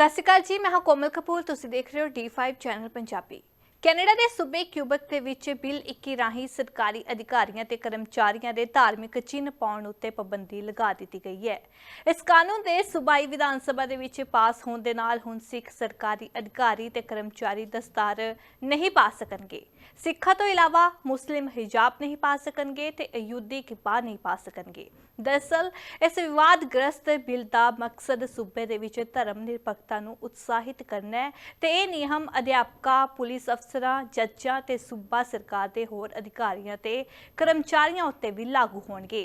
ਸਤਿ ਸ਼੍ਰੀ ਅਕਾਲ ਜੀ, ਮੈਂ ਹਾਂ ਕੋਮਲ ਕਪੂਰ, ਤੁਸੀਂ ਦੇਖ ਰਹੇ ਹੋ D5 ਚੈਨਲ ਪੰਜਾਬੀ। ਕੈਨੇਡਾ ਦੇ ਸੂਬੇ ਕਿਊਬਕ ਦੇ ਵਿੱਚ ਬਿੱਲ 21 ਰਾਹੀਂ ਸਰਕਾਰੀ ਅਧਿਕਾਰੀਆਂ ਤੇ ਕਰਮਚਾਰੀਆਂ ਦੇ ਧਾਰਮਿਕ ਚਿੰਨ੍ਹ ਪਾਉਣ ਉੱਤੇ ਪਾਬੰਦੀ ਲਗਾ ਦਿੱਤੀ ਗਈ ਹੈ। ਇਸ ਕਾਨੂੰਨ ਦੇ ਸੂਬਾਈ ਵਿਧਾਨ ਸਭਾ ਦੇ ਵਿੱਚ ਪਾਸ ਹੋਣ ਦੇ ਨਾਲ ਹੁਣ ਸਿੱਖ ਸਰਕਾਰੀ ਅਧਿਕਾਰੀ ਤੇ ਕਰਮਚਾਰੀ ਦਸਤਾਰ ਨਹੀਂ ਪਾ ਸਕਣਗੇ। ਸਿੱਖਾਂ ਤੋਂ ਇਲਾਵਾ ਮੁਸਲਿਮ ਹਿਜਾਬ ਨਹੀਂ ਪਾ ਸਕਣਗੇ ਤੇ ਅਯੁੱਧੀ ਕਿਪਾ ਨਹੀਂ ਪਾ ਸਕਣਗੇ। ਦਰਅਸਲ ਇਸ ਵਿਵਾਦਗ੍ਰਸਤ ਬਿੱਲ ਦਾ ਮਕਸਦ ਸੂਬੇ ਦੇ ਵਿੱਚ ਧਰਮ ਨਿਰਪੱਖਤਾ ਨੂੰ ਉਤਸ਼ਾਹਿਤ ਕਰਨਾ ਹੈ ਤੇ ਇਹ ਨਿਯਮ ਅਧਿਆਪਕਾਂ, ਪੁਲਿਸ ਅਫਸਰਾਂ, ਜੱਜਾਂ ਤੇ ਸੂਬਾ ਸਰਕਾਰ ਦੇ ਹੋਰ ਅਧਿਕਾਰੀਆਂ ਤੇ ਕਰਮਚਾਰੀਆਂ ਉੱਤੇ ਵੀ ਲਾਗੂ ਹੋਣਗੇ।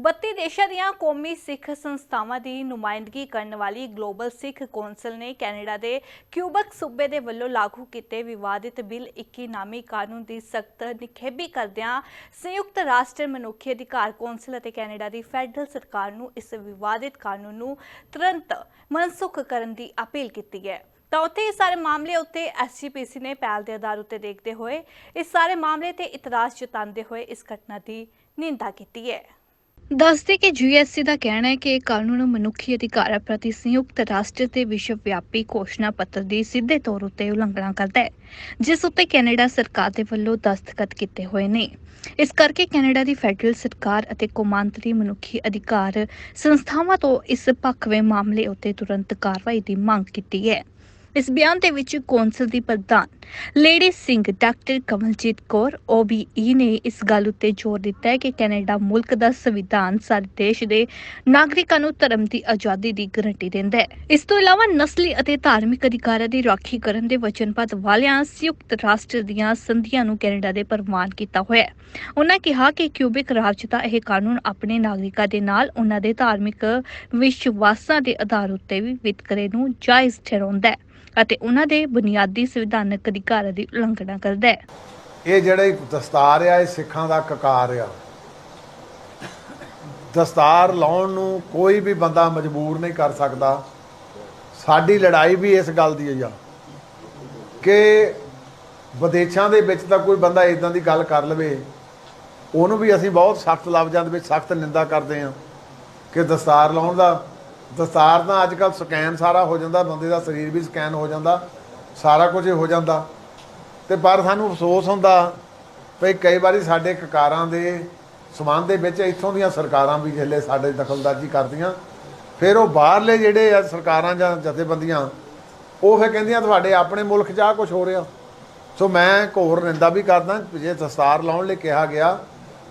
32 ਦੇਸ਼ਾਂ ਦੀਆਂ ਕੌਮੀ ਸਿੱਖ ਸੰਸਥਾਵਾਂ ਦੀ ਨੁਮਾਇੰਦਗੀ ਕਰਨ ਵਾਲੀ ਗਲੋਬਲ ਸਿੱਖ ਕੌਂਸਲ ਨੇ ਕੈਨੇਡਾ ਦੇ ਕਿਊਬਕ ਸੂਬੇ ਦੇ ਵੱਲੋਂ ਲਾਗੂ ਕੀਤੇ ਵਿਵਾਦਿਤ ਬਿੱਲ 21 ਨਾਮੀ ਕਾਨੂੰਨ ਦੀ ਸਖਤ ਨਿਖੇਧੀ ਕਰਦਿਆਂ ਸੰਯੁਕਤ ਰਾਸ਼ਟਰ ਮਨੁੱਖੀ ਅਧਿਕਾਰ ਕੌਂਸਲ ਅਤੇ ਕੈਨੇਡਾ ਦੀ ਫੈਡਰਲ ਸਰਕਾਰ ਨੂੰ ਇਸ ਵਿਵਾਦਿਤ ਕਾਨੂੰਨ ਨੂੰ ਤੁਰੰਤ ਮਨਸੁਖ ਕਰਨ ਦੀ ਅਪੀਲ ਕੀਤੀ ਹੈ। ਤਾਂ ਉੱਥੇ ਇਸ ਸਾਰੇ ਮਾਮਲੇ ਉੱਤੇ ਐਸਜੀਪੀਸੀ ਨੇ ਪਹਿਲ ਦੇ ਆਧਾਰ ਉੱਤੇ ਦੇਖਦੇ ਹੋਏ ਇਸ ਸਾਰੇ ਮਾਮਲੇ ਤੇ ਇਤਰਾਜ਼ ਜਤਾਉਂਦੇ ਹੋਏ ਇਸ ਘਟਨਾ ਦੀ ਨਿੰਦਾ ਕੀਤੀ ਹੈ। ਦੱਸਦੇ ਕਿ ਯੂਐਸਸੀ ਦਾ ਕਹਿਣਾ ਹੈ ਕਿ ਇਹ ਕਾਨੂੰਨ ਮਨੁੱਖੀ ਅਧਿਕਾਰਾਂ ਪ੍ਰਤੀ ਸੰਯੁਕਤ ਰਾਸ਼ਟਰ ਦੇ ਵਿਸ਼ਵ ਵਿਆਪੀ ਘੋਸ਼ਣਾ ਪੱਤਰ ਦੀ ਸਿੱਧੇ ਤੌਰ ਉੱਤੇ ਉਲੰਘਣਾ ਕਰਦਾ ਹੈ, ਜਿਸ ਉੱਤੇ ਕੈਨੇਡਾ ਸਰਕਾਰ ਦੇ ਵੱਲੋਂ ਦਸਤਖਤ ਕੀਤੇ ਹੋਏ ਨੇ। ਇਸ ਕਰਕੇ ਕੈਨੇਡਾ ਦੀ ਫੈਡਰਲ ਸਰਕਾਰ ਅਤੇ ਕੌਮਾਂਤਰੀ ਮਨੁੱਖੀ ਅਧਿਕਾਰ ਸੰਸਥਾਵਾਂ ਤੋਂ ਇਸ ਪੱਖਵੇਂ ਮਾਮਲੇ ਉੱਤੇ ਤੁਰੰਤ ਕਾਰਵਾਈ ਦੀ ਮੰਗ ਕੀਤੀ ਹੈ। ਇਸ ਬਿਆਨ ਦੇ ਵਿੱਚ ਕੌਂਸਲ ਦੀ ਪ੍ਰਧਾਨ lady Singh doctor Kamaljit Kaur OBE ਨੇ ਇਸ ਗੱਲ ਉੱਤੇ ਜ਼ੋਰ ਦਿੱਤਾ ਹੈ ਕਿ ਕੈਨੇਡਾ ਮੁਲਕ ਦਾ ਸੰਵਿਧਾਨ ਸਾਰੇ ਦੇਸ਼ ਦੇ ਨਾਗਰਿਕਾਂ ਨੂੰ ਧਰਮ ਦੀ ਆਜ਼ਾਦੀ ਦੀ ਗਾਰੰਟੀ ਦਿੰਦਾ ਹੈ। ਇਸ ਤੋਂ ਇਲਾਵਾ ਨਸਲੀ ਅਤੇ ਧਾਰਮਿਕ ਅਧਿਕਾਰਾਂ ਦੀ ਰਾਖੀ ਕਰਨ ਦੇ ਵਚਨਬੱਧ ਵਾਲਿਆਂ ਸੰਯੁਕਤ ਰਾਸ਼ਟਰ ਦੀਆਂ ਸੰਧੀਆਂ ਨੂੰ ਕੈਨੇਡਾ ਦੇ ਪ੍ਰਵਾਨ ਕੀਤਾ ਹੋਇਆ ਹੈ। ਉਹਨਾਂ ਕਿਹਾ ਕਿ ਕਿਊਬਿਕ ਰਾਜ ਦਾ ਇਹ ਕਾਨੂੰਨ ਆਪਣੇ ਨਾਗਰਿਕਾਂ ਦੇ ਨਾਲ ਉਹਨਾਂ ਦੇ ਧਾਰਮਿਕ ਵਿਸ਼ਵਾਸਾਂ ਦੇ ਆਧਾਰ ਉੱਤੇ ਵੀ ਵਿਤਕਰੇ ਨੂੰ ਜਾਇਜ਼ ਠਹਿਰਾਉਂਦਾ ਹੈ। ਅਤੇ ਉਹਨਾਂ ਦੇ ਬੁਨਿਆਦੀ ਸੰਵਿਧਾਨਕ ਅਧਿਕਾਰਾਂ ਦੀ ਉਲੰਘਣਾ ਕਰਦਾ ਹੈ। ਇਹ ਜਿਹੜੇ ਦਸਤਾਰ ਆ, ਇਹ ਸਿੱਖਾਂ ਦਾ ਕਕਾਰ ਆ। ਦਸਤਾਰ ਲਾਉਣ ਨੂੰ ਕੋਈ ਵੀ ਬੰਦਾ ਮਜਬੂਰ ਨਹੀਂ ਕਰ ਸਕਦਾ। ਸਾਡੀ ਲੜਾਈ ਵੀ ਇਸ ਗੱਲ ਦੀ ਆ ਕਿ ਵਿਦੇਸ਼ਾਂ ਦੇ ਵਿੱਚ ਤਾਂ ਕੋਈ ਬੰਦਾ ਇਦਾਂ ਦੀ ਗੱਲ ਕਰ ਲਵੇ, ਉਹਨੂੰ ਵੀ ਅਸੀਂ ਬਹੁਤ ਸਖਤ ਲਫ਼ਜ਼ਾਂ ਦੇ ਵਿੱਚ ਸਖਤ ਨਿੰਦਾ ਕਰਦੇ ਹਾਂ ਕਿ ਦਸਤਾਰ ਲਾਉਣ ਦਾ ਦਸਤਾਰ ਤਾਂ ਅੱਜ ਕੱਲ ਸਕੈਨ ਸਾਰਾ ਹੋ ਜਾਂਦਾ, ਬੰਦੇ ਦਾ ਸਰੀਰ ਵੀ ਸਕੈਨ ਹੋ ਜਾਂਦਾ, ਸਾਰਾ ਕੁਝ ਹੋ ਜਾਂਦਾ। ਤੇ ਪਰ ਸਾਨੂੰ ਅਫਸੋਸ ਹੁੰਦਾ ਵੀ ਕਈ ਵਾਰੀ ਸਾਡੇ ਕਕਾਰਾਂ ਦੇ ਸਮਾਨ ਦੇ ਵਿੱਚ ਇੱਥੋਂ ਦੀਆਂ ਸਰਕਾਰਾਂ ਵੀ ਜਿਹੜੇ ਸਾਡੇ ਦਖਲਅੰਦਾਜ਼ੀ ਕਰਦੀਆਂ, ਫਿਰ ਉਹ ਬਾਹਰਲੇ ਜਿਹੜੇ ਆ ਸਰਕਾਰਾਂ ਜਾਂ ਜਥੇਬੰਦੀਆਂ, ਉਹ ਫਿਰ ਕਹਿੰਦੀਆਂ, ਤੁਹਾਡੇ ਆਪਣੇ ਮੁਲਕ 'ਚ ਆ ਕੁਝ ਹੋ ਰਿਹਾ। ਸੋ ਮੈਂ ਘੋਰ ਨਿੰਦਾ ਵੀ ਕਰਦਾ, ਜੇ ਦਸਤਾਰ ਲਾਉਣ ਲਈ ਕਿਹਾ ਗਿਆ,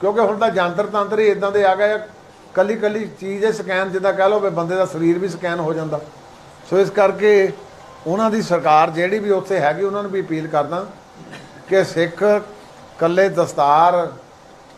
ਕਿਉਂਕਿ ਹੁਣ ਤਾਂ ਜੰਤਰ ਤੰਤਰ ਹੀ ਇਦਾਂ ਦੇ ਆ ਗਏ ਕੱਲੀ ਕੱਲੀ ਚੀਜ਼ ਹੈ, ਸਕੈਨ ਜਿੱਦਾਂ ਕਹਿ ਲਓ ਵੀ ਬੰਦੇ ਦਾ ਸਰੀਰ ਵੀ ਸਕੈਨ ਹੋ ਜਾਂਦਾ। ਸੋ ਇਸ ਕਰਕੇ ਉਹਨਾਂ ਦੀ ਸਰਕਾਰ ਜਿਹੜੀ ਵੀ ਉੱਥੇ ਹੈਗੀ, ਉਹਨਾਂ ਨੂੰ ਵੀ ਅਪੀਲ ਕਰਦਾ ਕਿ ਸਿੱਖ, ਕੱਲੇ ਦਸਤਾਰ,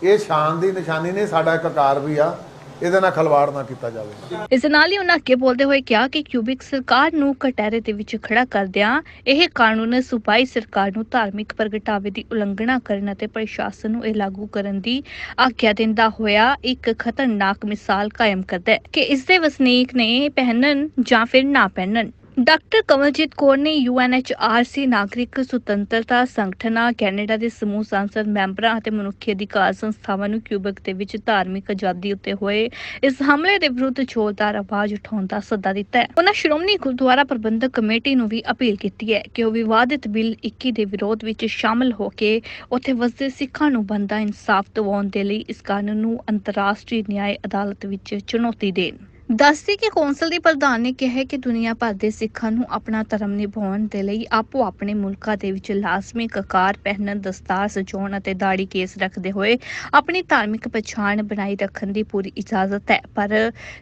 ਇਹ ਸ਼ਾਨ ਦੀ ਨਿਸ਼ਾਨੀ ਨਹੀਂ, ਸਾਡਾ ਇੱਕ ਕਾਰ ਵੀ ਆ। ਇਹਦੇ ਨਾਲ ਖਲਵਾੜ ਨਾ ਕੀਤਾ ਜਾਵੇ। ਇਸ ਨਾਲ ਹੀ ਉਹਨਾਂ ਅੱਗੇ ਬੋਲਦੇ ਹੋਏ ਕਿਹਾ ਕਿ ਕਿਊਬਿਕ ਸਰਕਾਰ ਨੂੰ ਕਟਹਿਰੇ ਦੇ ਵਿੱਚ ਖੜਾ ਕਰਦਿਆਂ ਇਹ ਕਾਨੂੰਨ ਸੂਬਾਈ ਸਰਕਾਰ ਨੂੰ ਧਾਰਮਿਕ ਪ੍ਰਗਟਾਵੇ ਦੀ ਉਲੰਘਣਾ ਕਰਨ ਅਤੇ ਪ੍ਰਸ਼ਾਸਨ ਨੂੰ ਇਹ ਲਾਗੂ ਕਰਨ ਦੀ ਆਗਿਆ ਦਿੰਦਾ ਹੋਇਆ ਇੱਕ ਖਤਰਨਾਕ ਮਿਸਾਲ ਕਾਇਮ ਕਰਦਾ ਹੈ ਕਿ ਇਸ ਦੇ ਵਸਨੀਕ ਨੇ ਪਹਿਨਣ ਜਾਂ ਫਿਰ ਨਾ ਪਹਿਨਣ। ਡਾਕਟਰ ਕਮਲਜੀਤ ਕੌਰ ਨੇ UNHRC ਨਾਗਰਿਕ ਸੁਤੰਤਰਤਾ ਸੰਗਠਨਾਂ, ਕੈਨੇਡਾ ਦੇ ਸਮੂਹ ਸੰਸਦ ਮੈਂਬਰਾਂ ਅਤੇ ਮਨੁੱਖੀ ਅਧਿਕਾਰ ਸੰਸਥਾਵਾਂ ਨੂੰ ਕਿਊਬਕ ਦੇ ਵਿੱਚ ਧਾਰਮਿਕ ਆਜ਼ਾਦੀ ਉੱਤੇ ਹੋਏ ਇਸ ਹਮਲੇ ਦੇ ਵਿਰੁੱਧ ਜ਼ੋਰਦਾਰ ਆਵਾਜ਼ ਉਠਾਉਣ ਦਾ ਸੱਦਾ ਦਿੱਤਾ ਹੈ। ਉਹਨਾਂ ਸ਼੍ਰੋਮਣੀ ਗੁਰਦੁਆਰਾ ਪ੍ਰਬੰਧਕ ਕਮੇਟੀ ਨੂੰ ਵੀ ਅਪੀਲ ਕੀਤੀ ਹੈ ਕਿ ਉਹ ਵਿਵਾਦਿਤ ਬਿੱਲ 21 ਦੇ ਵਿਰੋਧ ਵਿੱਚ ਸ਼ਾਮਲ ਹੋ ਕੇ ਉੱਥੇ ਵਸਦੇ ਸਿੱਖਾਂ ਨੂੰ ਬੰਦਾ ਇਨਸਾਫ ਦਿਵਾਉਣ ਦੇ ਲਈ ਇਸ ਕਾਨੂੰਨ ਨੂੰ ਅੰਤਰਰਾਸ਼ਟਰੀ ਨਿਆਂ ਅਦਾਲਤ ਵਿੱਚ ਚੁਣੌਤੀ ਦੇਣ। ਦੱਸਦੀ ਕਿ ਕੌਂਸਲ ਦੀ ਪ੍ਰਧਾਨ ਨੇ ਕਿਹਾ ਕਿ ਦੁਨੀਆ ਭਰ ਦੇ ਸਿੱਖਾਂ ਨੂੰ ਆਪਣਾ ਧਰਮ ਨਿਭਾਉਣ ਦੇ ਲਈ ਆਪੋ ਆਪਣੇ ਮੁਲਕਾਂ ਦੇ ਵਿੱਚ ਲਾਜ਼ਮੀ ਕਕਾਰ ਪਹਿਨਣ, ਦਸਤਾਰ ਸਜਾਉਣ ਅਤੇ ਦਾੜੀ ਕੇਸ ਰੱਖਦੇ ਹੋਏ ਆਪਣੀ ਧਾਰਮਿਕ ਪਛਾਣ ਬਣਾਈ ਰੱਖਣ ਦੀ ਪੂਰੀ ਇਜਾਜ਼ਤ ਹੈ। ਪਰ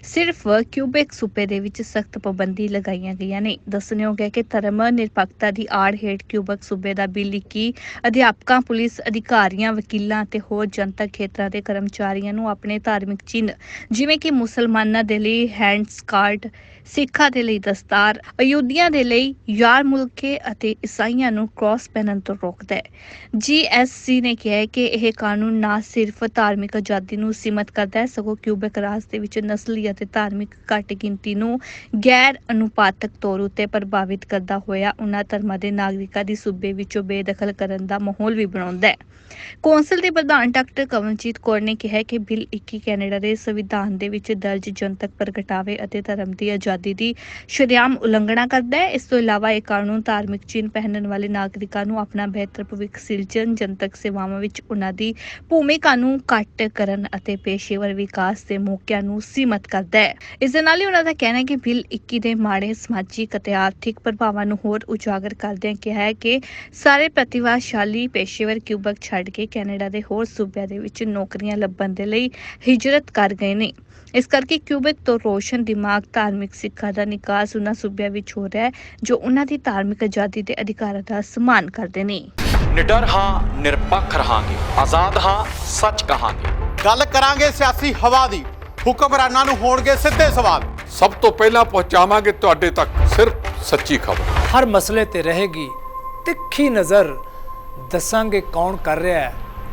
ਸਿਰਫ ਕਿਊਬੈਕ ਸੂਬੇ ਦੇ ਵਿੱਚ ਸਖਤ ਪਾਬੰਦੀ ਲਗਾਈਆਂ ਗਈਆਂ ਨੇ। ਦੱਸਣਯੋਗ ਹੈ ਕਿ ਧਰਮ ਨਿਰਪੱਖਤਾ ਦੀ ਆੜ ਹੇਠ ਕਿਊਬੈਕ ਸੂਬੇ ਦਾ ਬਿੱਲ 21 ਅਧਿਆਪਕਾਂ, ਪੁਲਿਸ ਅਧਿਕਾਰੀਆਂ, ਵਕੀਲਾਂ ਅਤੇ ਹੋਰ ਜਨਤਕ ਖੇਤਰਾਂ ਦੇ ਕਰਮਚਾਰੀਆਂ ਨੂੰ ਆਪਣੇ ਧਾਰਮਿਕ ਚਿੰਨ੍ਹ ਜਿਵੇਂ ਕਿ ਮੁਸਲਮਾਨਾਂ ਦੇ ਲਈ ਹੈਂਡ ਸਕਾਰਟ ਸਿੱਖਾਂ ਦੇ ਲਈ ਦਸਤਾਰ, ਅਯੁੱਧੀਆਂ ਦੇ ਲਈ ਯਾਰ ਮੁਲਕੇ ਅਤੇ ਈਸਾਈਆਂ ਨੂੰ ਕ੍ਰਾਸ ਪਹਿਨਣ ਤੋਂ ਰੋਕਦਾ ਹੈ। ਜੀਐਸਸੀ ਨੇ ਕਿਹਾ ਕਿ ਇਹ ਕਾਨੂੰਨ ਨਾ ਸਿਰਫ ਧਾਰਮਿਕ ਆਜ਼ਾਦੀ ਨੂੰ ਸੀਮਤ ਕਰਦਾ ਹੈ, ਸਗੋਂ ਕਿਊਬੈਕ ਰਾਜ ਦੇ ਵਿੱਚ ਨਸਲੀ ਅਤੇ ਧਾਰਮਿਕ ਘੱਟ ਗਿਣਤੀ ਨੂੰ ਗੈਰ ਅਨੁਪਾਤਕ ਤੌਰ ਉੱਤੇ ਪ੍ਰਭਾਵਿਤ ਕਰਦਾ ਹੋਇਆ ਉਹਨਾਂ ਧਰਮਾਂ ਦੇ ਨਾਗਰਿਕਾਂ ਦੀ ਸੂਬੇ ਵਿੱਚੋਂ ਬੇਦਖਲ ਕਰਨ ਦਾ ਮਾਹੌਲ ਵੀ ਬਣਾਉਂਦਾ ਹੈ। ਕੌਂਸਲ ਦੇ ਪ੍ਰਧਾਨ ਡਾਕਟਰ ਕਵਨਜੀਤ ਕੌਰ ਨੇ ਕਿਹਾ ਕਿ ਬਿੱਲ 21 ਕੈਨੇਡਾ ਦੇ ਸੰਵਿਧਾਨ ਦੇ ਵਿੱਚ ਦਰਜ ਜਨਤਕ ਪ੍ਰਗਟਾਵੇ ਅਤੇ ਧਰਮ ਦੀ ਆਜ਼ਾਦੀ ਦੀ ਸ਼ਰੇਆਮ ਉਲੰਘਣਾ ਕਰਦਾ ਹੈ। ਇਸ ਤੋਂ ਇਲਾਵਾ ਇਹ ਕਾਨੂੰਨ ਧਾਰਮਿਕ ਚਿੰਨ੍ਹ ਪਹਿਨਣ ਵਾਲੇ ਨਾਗਰਿਕਾਂ ਨੂੰ ਆਪਣਾ ਬਿਹਤਰ ਭਵਿੱਖ ਸਿਰਜਣ, ਜਨਤਕ ਸੇਵਾਵਾਂ ਵਿੱਚ ਉਹਨਾਂ ਦੀ ਭੂਮਿਕਾ ਨੂੰ ਘੱਟ ਕਰਨ ਅਤੇ ਪੇਸ਼ੇਵਰ ਵਿਕਾਸ ਦੇ ਮੌਕਿਆਂ ਨੂੰ ਸੀਮਤ ਕਰਦਾ ਹੈ। ਇਸ ਦੇ ਨਾਲ ਹੀ ਉਹਨਾਂ ਦਾ ਕਹਿਣਾ ਹੈ ਕਿ ਬਿੱਲ 21 ਦੇ ਮਾੜੇ ਸਮਾਜਿਕ ਅਤੇ ਆਰਥਿਕ ਪ੍ਰਭਾਵਾਂ ਨੂੰ ਹੋਰ ਉਜਾਗਰ ਕਰਦਿਆਂ ਕਿਹਾ ਹੈ ਕਿ ਸਾਰੇ ਪ੍ਰਤਿਭਾਸ਼ਾਲੀ ਪੇਸ਼ੇਵਰ ਕਿਊਬਕ ਛੱਡ ਕੇ ਕੈਨੇਡਾ ਦੇ ਹੋਰ ਸੂਬਿਆਂ ਦੇ ਵਿੱਚ ਨੌਕਰੀਆਂ ਲੱਭਣ ਦੇ ਲਈ ਹਿਜਰਤ ਕਰ ਗਏ ਨੇ। ਇਸ ਕਰਕੇ ਕਿਊਬਿਕ ਤੋਂ ਰੋਸ਼ਨ ਦਿਮਾਗ ਧਾਰਮਿਕ ਸਿੱਖਾਂ ਦਾ ਨਿਕਾਸ ਉਹਨਾਂ ਸੂਬਿਆਂ ਵਿੱਚ ਹੋ ਰਿਹਾ ਹੈ ਜੋ ਉਹਨਾਂ ਦੀ ਧਾਰਮਿਕ ਆਜ਼ਾਦੀ ਦੇ ਅਧਿਕਾਰਾਂ ਦਾ ਸਨਮਾਨ ਕਰਦੇ ਨੇ। ਨਿਡਰ ਹਾਂ ਨਿਰਪੱਖ ਰਹਾਂਗੇ। ਆਜ਼ਾਦ ਹਾਂ ਸੱਚ ਕਹਾਂਗੇ। ਗੱਲ ਕਰਾਂਗੇ ਸਿਆਸੀ ਹਵਾ ਦੀ। ਹੁਕਮਰਾਨਾਂ ਨੂੰ ਹੋਣਗੇ ਸਿੱਧੇ ਸਵਾਲ। ਸਭ ਤੋਂ ਪਹਿਲਾਂ ਪਹੁੰਚਾਵਾਂਗੇ ਤੁਹਾਡੇ ਤੱਕ ਸਿਰਫ ਸੱਚੀ ਖਬਰ। ਹਰ ਮਸਲੇ ਤੇ ਰਹੇਗੀ ਤਿੱਖੀ ਨਜ਼ਰ। ਦੱਸਾਂਗੇ ਕੌਣ ਕਰ ਰਿਹਾ ਹੈ।